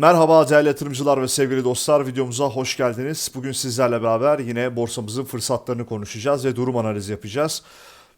Merhaba değerli yatırımcılar ve sevgili dostlar videomuza hoş geldiniz. Bugün sizlerle beraber yine borsamızın fırsatlarını konuşacağız ve durum analizi yapacağız.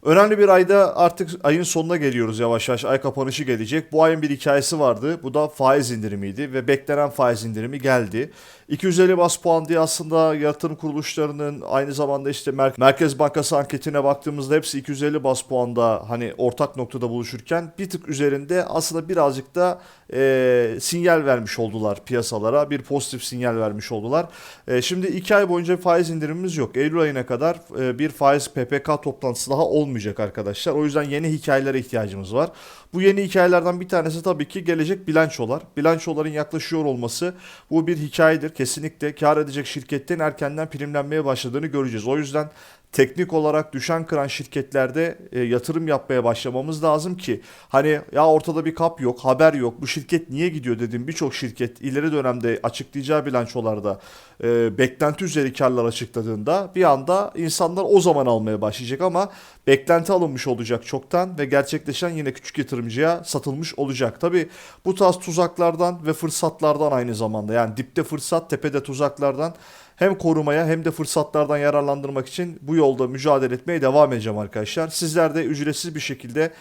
Önemli bir ayda artık ayın sonuna geliyoruz yavaş yavaş. Ay kapanışı gelecek. Bu ayın bir hikayesi vardı. Bu da faiz indirimiydi ve beklenen faiz indirimi geldi. 250 bas puan diye aslında yatırım kuruluşlarının aynı zamanda işte Mer- Merkez Bankası anketine baktığımızda hepsi 250 bas puanda hani ortak noktada buluşurken bir tık üzerinde aslında birazcık da e, sinyal vermiş oldular piyasalara. Bir pozitif sinyal vermiş oldular. E, şimdi 2 ay boyunca faiz indirimimiz yok. Eylül ayına kadar e, bir faiz PPK toplantısı daha olmayacak arkadaşlar. O yüzden yeni hikayelere ihtiyacımız var. Bu yeni hikayelerden bir tanesi tabii ki gelecek bilançolar. Bilançoların yaklaşıyor olması bu bir hikayedir. Kesinlikle kar edecek şirketlerin erkenden primlenmeye başladığını göreceğiz. O yüzden teknik olarak düşen kıran şirketlerde e, yatırım yapmaya başlamamız lazım ki hani ya ortada bir kap yok, haber yok. Bu şirket niye gidiyor dedim. Birçok şirket ileri dönemde açıklayacağı bilançolarda e, beklenti üzeri karlar açıkladığında bir anda insanlar o zaman almaya başlayacak ama beklenti alınmış olacak çoktan ve gerçekleşen yine küçük yatırımcıya satılmış olacak. Tabi bu tarz tuzaklardan ve fırsatlardan aynı zamanda yani dipte fırsat tepede tuzaklardan hem korumaya hem de fırsatlardan yararlandırmak için bu yolda mücadele etmeye devam edeceğim arkadaşlar. Sizler de ücretsiz bir şekilde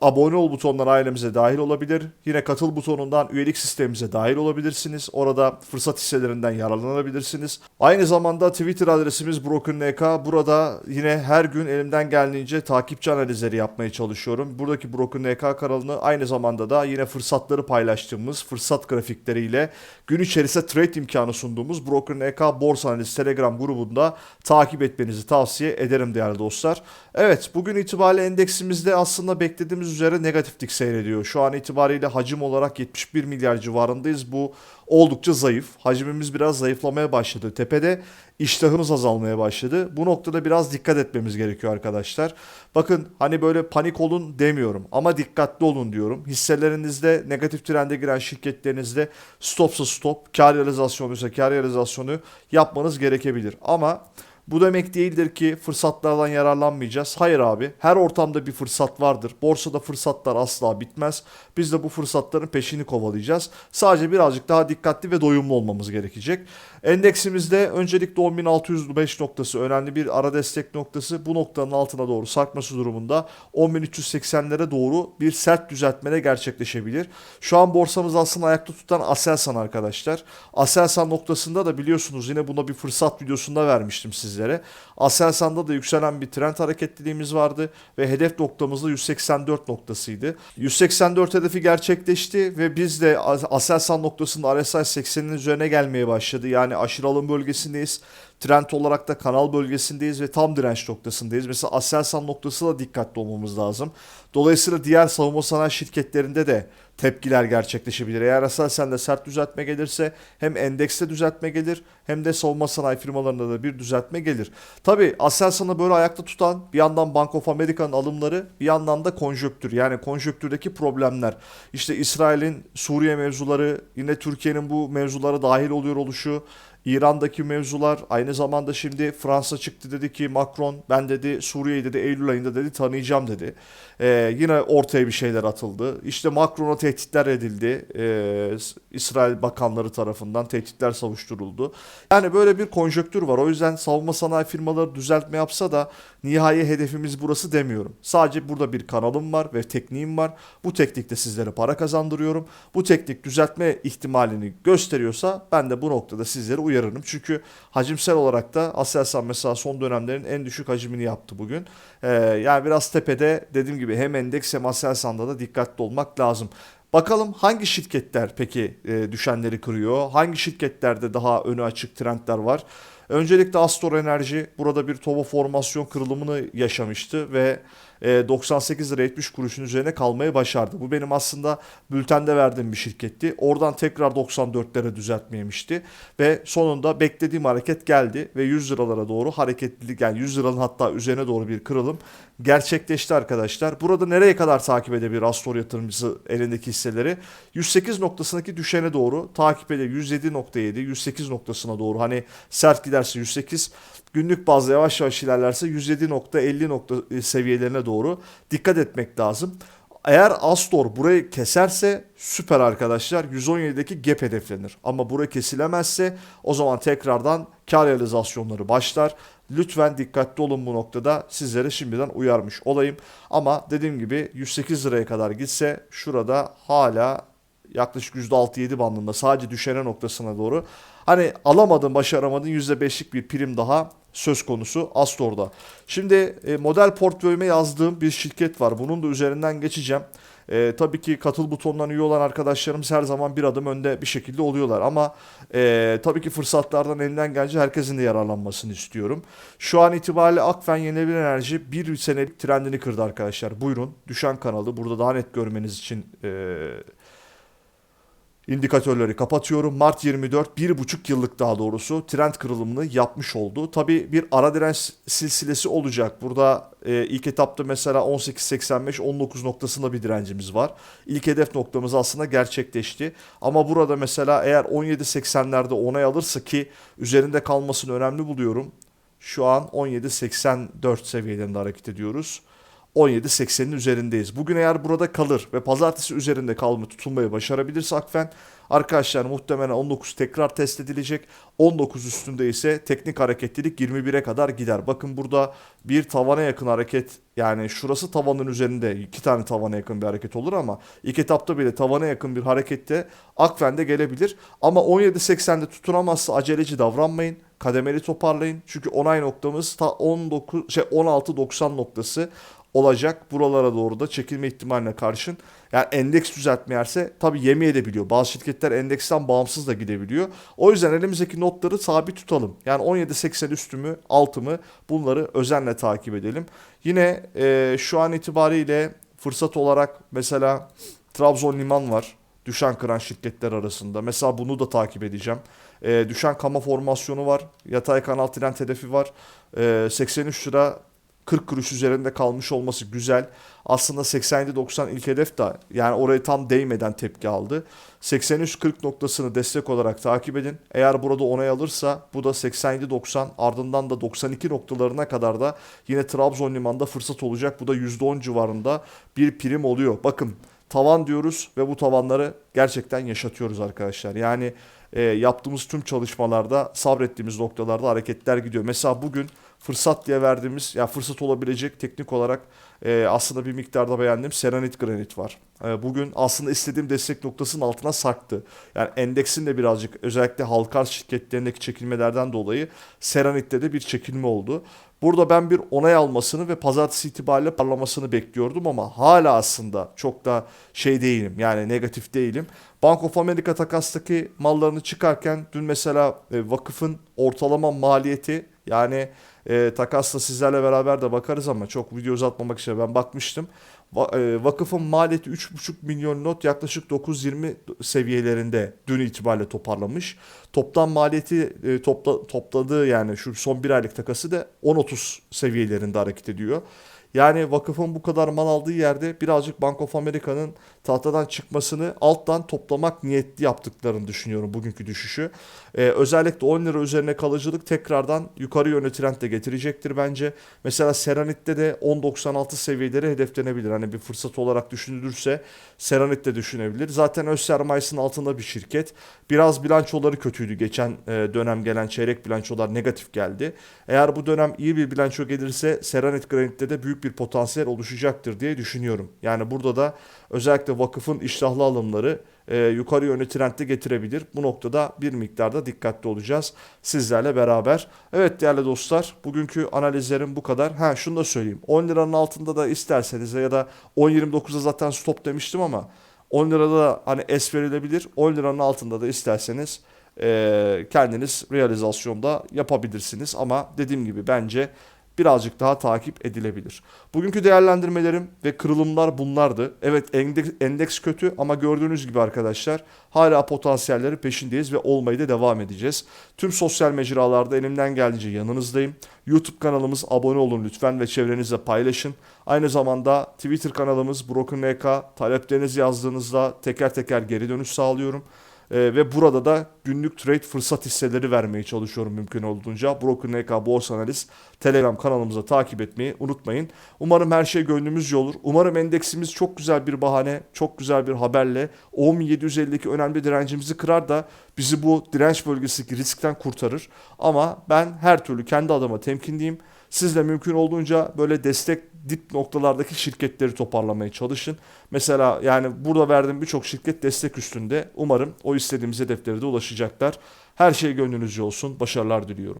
abone ol butonundan ailemize dahil olabilir. Yine katıl butonundan üyelik sistemimize dahil olabilirsiniz. Orada fırsat hisselerinden yararlanabilirsiniz. Aynı zamanda Twitter adresimiz BrokerNK. Burada yine her gün elimden geldiğince takipçi analizleri yapmaya çalışıyorum. Buradaki BrokerNK kanalını aynı zamanda da yine fırsatları paylaştığımız fırsat grafikleriyle gün içerisinde trade imkanı sunduğumuz BrokerNK Borsa Analiz Telegram grubunda takip etmenizi tavsiye ederim değerli dostlar. Evet bugün itibariyle endeksimizde aslında beklediğimiz üzere negatiflik seyrediyor. Şu an itibariyle hacim olarak 71 milyar civarındayız. Bu oldukça zayıf. Hacmimiz biraz zayıflamaya başladı. Tepede iştahımız azalmaya başladı. Bu noktada biraz dikkat etmemiz gerekiyor arkadaşlar. Bakın hani böyle panik olun demiyorum ama dikkatli olun diyorum. Hisselerinizde negatif trende giren şirketlerinizde stopsa stop, kar realizasyonuysa kar realizasyonu yapmanız gerekebilir. Ama bu demek değildir ki fırsatlardan yararlanmayacağız. Hayır abi her ortamda bir fırsat vardır. Borsada fırsatlar asla bitmez. Biz de bu fırsatların peşini kovalayacağız. Sadece birazcık daha dikkatli ve doyumlu olmamız gerekecek. Endeksimizde öncelikle 10.605 noktası önemli bir ara destek noktası. Bu noktanın altına doğru sarkması durumunda 10.380'lere doğru bir sert düzeltmede gerçekleşebilir. Şu an borsamız aslında ayakta tutan Aselsan arkadaşlar. Aselsan noktasında da biliyorsunuz yine buna bir fırsat videosunda vermiştim sizlere. Aselsan'da da yükselen bir trend hareketliliğimiz vardı ve hedef noktamız da 184 noktasıydı. 184 hedefi gerçekleşti ve biz de Aselsan noktasında RSI 80'in üzerine gelmeye başladı. Yani aşırı alım bölgesindeyiz. Trend olarak da kanal bölgesindeyiz ve tam direnç noktasındayız. Mesela Aselsan noktası da dikkatli olmamız lazım. Dolayısıyla diğer savunma sanayi şirketlerinde de tepkiler gerçekleşebilir. Eğer Aselsan'da sert düzeltme gelirse hem endekste düzeltme gelir hem de savunma sanayi firmalarında da bir düzeltme gelir. Tabi Aselsan'ı böyle ayakta tutan bir yandan Bank of America'nın alımları bir yandan da konjöktür. Yani konjöktürdeki problemler. İşte İsrail'in Suriye mevzuları yine Türkiye'nin bu mevzulara dahil oluyor oluşu İran'daki mevzular aynı zamanda şimdi Fransa çıktı dedi ki Macron ben dedi Suriye'yi dedi Eylül ayında dedi tanıyacağım dedi. Ee, yine ortaya bir şeyler atıldı. İşte Macron'a tehditler edildi. Ee, İsrail bakanları tarafından tehditler savuşturuldu. Yani böyle bir konjöktür var. O yüzden savunma sanayi firmaları düzeltme yapsa da nihai hedefimiz burası demiyorum. Sadece burada bir kanalım var ve tekniğim var. Bu teknikte sizlere para kazandırıyorum. Bu teknik düzeltme ihtimalini gösteriyorsa ben de bu noktada sizlere uyarırım. Çünkü hacimsel olarak da Aselsan mesela son dönemlerin en düşük hacmini yaptı bugün. Ee, yani biraz tepede dediğim gibi hem endeks hem Aselsan'da da dikkatli olmak lazım. Bakalım hangi şirketler peki e, düşenleri kırıyor? Hangi şirketlerde daha önü açık trendler var? Öncelikle Astor Enerji burada bir TOBA formasyon kırılımını yaşamıştı ve 98 lira 70 kuruşun üzerine kalmayı başardı. Bu benim aslında bültende verdiğim bir şirketti. Oradan tekrar 94'lere düzeltmeyemişti ve sonunda beklediğim hareket geldi ve 100 liralara doğru hareketlilik yani 100 liranın hatta üzerine doğru bir kırılım gerçekleşti arkadaşlar. Burada nereye kadar takip edebilir Astor yatırımcısı elindeki hisseleri? 108 noktasındaki düşene doğru takip edebilir. 107.7, 108 noktasına doğru. Hani sert giderse 108, günlük bazda yavaş yavaş ilerlerse 107.50 nokta seviyelerine doğru dikkat etmek lazım. Eğer Astor burayı keserse süper arkadaşlar 117'deki gap hedeflenir. Ama burayı kesilemezse o zaman tekrardan kar realizasyonları başlar. Lütfen dikkatli olun bu noktada sizlere şimdiden uyarmış olayım. Ama dediğim gibi 108 liraya kadar gitse şurada hala yaklaşık %6-7 bandında sadece düşene noktasına doğru. Hani alamadın başaramadın %5'lik bir prim daha söz konusu Astor'da. Şimdi e, model portföyüme yazdığım bir şirket var. Bunun da üzerinden geçeceğim. E, tabii ki katıl butonundan üye olan arkadaşlarımız her zaman bir adım önde bir şekilde oluyorlar. Ama e, tabii ki fırsatlardan elinden gelince herkesin de yararlanmasını istiyorum. Şu an itibariyle Akfen Yenilenebilir Enerji bir senelik trendini kırdı arkadaşlar. Buyurun düşen kanalı burada daha net görmeniz için e, indikatörleri kapatıyorum. Mart 24 bir buçuk yıllık daha doğrusu trend kırılımını yapmış oldu. Tabi bir ara direnç silsilesi olacak. Burada e, ilk etapta mesela 18.85 19 noktasında bir direncimiz var. İlk hedef noktamız aslında gerçekleşti. Ama burada mesela eğer 17.80'lerde onay alırsa ki üzerinde kalmasını önemli buluyorum. Şu an 17.84 seviyelerinde hareket ediyoruz. 17.80'in üzerindeyiz. Bugün eğer burada kalır ve pazartesi üzerinde kalma tutulmayı başarabilirse Akfen arkadaşlar muhtemelen 19 tekrar test edilecek. 19 üstünde ise teknik hareketlilik 21'e kadar gider. Bakın burada bir tavana yakın hareket yani şurası tavanın üzerinde iki tane tavana yakın bir hareket olur ama ilk etapta bile tavana yakın bir harekette Akfen'de gelebilir. Ama 17.80'de tutunamazsa aceleci davranmayın. Kademeli toparlayın. Çünkü onay noktamız ta 19 şey 16.90 noktası olacak. Buralara doğru da çekilme ihtimaline karşın. Yani endeks düzeltmeyerse tabii yemeyebiliyor. Bazı şirketler endeksten bağımsız da gidebiliyor. O yüzden elimizdeki notları sabit tutalım. Yani 17.80 üstü mü altı mı bunları özenle takip edelim. Yine e, şu an itibariyle fırsat olarak mesela Trabzon Liman var. Düşen kıran şirketler arasında. Mesela bunu da takip edeceğim. E, düşen kama formasyonu var. Yatay kanal trend hedefi var. E, 83 lira 40 kuruş üzerinde kalmış olması güzel. Aslında 87-90 ilk hedef de yani oraya tam değmeden tepki aldı. 83-40 noktasını destek olarak takip edin. Eğer burada onay alırsa bu da 87-90 ardından da 92 noktalarına kadar da yine Trabzon Liman'da fırsat olacak. Bu da %10 civarında bir prim oluyor. Bakın tavan diyoruz ve bu tavanları gerçekten yaşatıyoruz arkadaşlar. Yani e, yaptığımız tüm çalışmalarda sabrettiğimiz noktalarda hareketler gidiyor. Mesela bugün fırsat diye verdiğimiz ya yani fırsat olabilecek teknik olarak e, aslında bir miktarda beğendiğim seranit granit var. E, bugün aslında istediğim destek noktasının altına sarktı. Yani endeksin de birazcık özellikle halka şirketlerindeki çekilmelerden dolayı seranitte de bir çekilme oldu. Burada ben bir onay almasını ve pazartesi itibariyle parlamasını bekliyordum ama hala aslında çok da şey değilim yani negatif değilim. Bank of America takastaki mallarını çıkarken dün mesela e, vakıfın ortalama maliyeti yani e, takasla sizlerle beraber de bakarız ama çok video uzatmamak için ben bakmıştım. Va, e, vakıfın maliyeti 3,5 milyon not yaklaşık 9-20 seviyelerinde dün itibariyle toparlamış. Toplam maliyeti e, topla, topladığı yani şu son bir aylık takası da 10-30 seviyelerinde hareket ediyor. Yani vakıfın bu kadar mal aldığı yerde birazcık Bank of America'nın tahtadan çıkmasını alttan toplamak niyetli yaptıklarını düşünüyorum bugünkü düşüşü. Ee, özellikle 10 lira üzerine kalıcılık tekrardan yukarı yönlü trend de getirecektir bence. Mesela Seranit'te de 10.96 seviyeleri hedeflenebilir. Hani bir fırsat olarak düşünülürse Seranit de düşünebilir. Zaten öz sermayesinin altında bir şirket. Biraz bilançoları kötüydü. Geçen e, dönem gelen çeyrek bilançolar negatif geldi. Eğer bu dönem iyi bir bilanço gelirse Seranit Granit'te de büyük bir potansiyel oluşacaktır diye düşünüyorum. Yani burada da özellikle vakıfın iştahlı alımları e, yukarı yönlü trendde getirebilir. Bu noktada bir miktarda dikkatli olacağız sizlerle beraber. Evet değerli dostlar bugünkü analizlerim bu kadar. Ha şunu da söyleyeyim 10 liranın altında da isterseniz ya da 10.29'da zaten stop demiştim ama 10 lirada da hani es verilebilir. 10 liranın altında da isterseniz e, kendiniz realizasyonda yapabilirsiniz. Ama dediğim gibi bence birazcık daha takip edilebilir. Bugünkü değerlendirmelerim ve kırılımlar bunlardı. Evet endeks, endeks kötü ama gördüğünüz gibi arkadaşlar hala potansiyelleri peşindeyiz ve olmayı da devam edeceğiz. Tüm sosyal mecralarda elimden geldiğince yanınızdayım. YouTube kanalımız abone olun lütfen ve çevrenizle paylaşın. Aynı zamanda Twitter kanalımız Broken NK taleplerinizi yazdığınızda teker teker geri dönüş sağlıyorum. Ee, ve burada da günlük trade fırsat hisseleri vermeye çalışıyorum mümkün olduğunca. Broker NK Borsa Analiz Telegram kanalımıza takip etmeyi unutmayın. Umarım her şey gönlümüzce olur. Umarım endeksimiz çok güzel bir bahane, çok güzel bir haberle 10.750'deki önemli direncimizi kırar da bizi bu direnç bölgesindeki riskten kurtarır. Ama ben her türlü kendi adıma temkinliyim. Siz de mümkün olduğunca böyle destek dip noktalardaki şirketleri toparlamaya çalışın. Mesela yani burada verdiğim birçok şirket destek üstünde. Umarım o istediğimiz hedeflere de ulaşacaklar. Her şey gönlünüzce olsun. Başarılar diliyorum.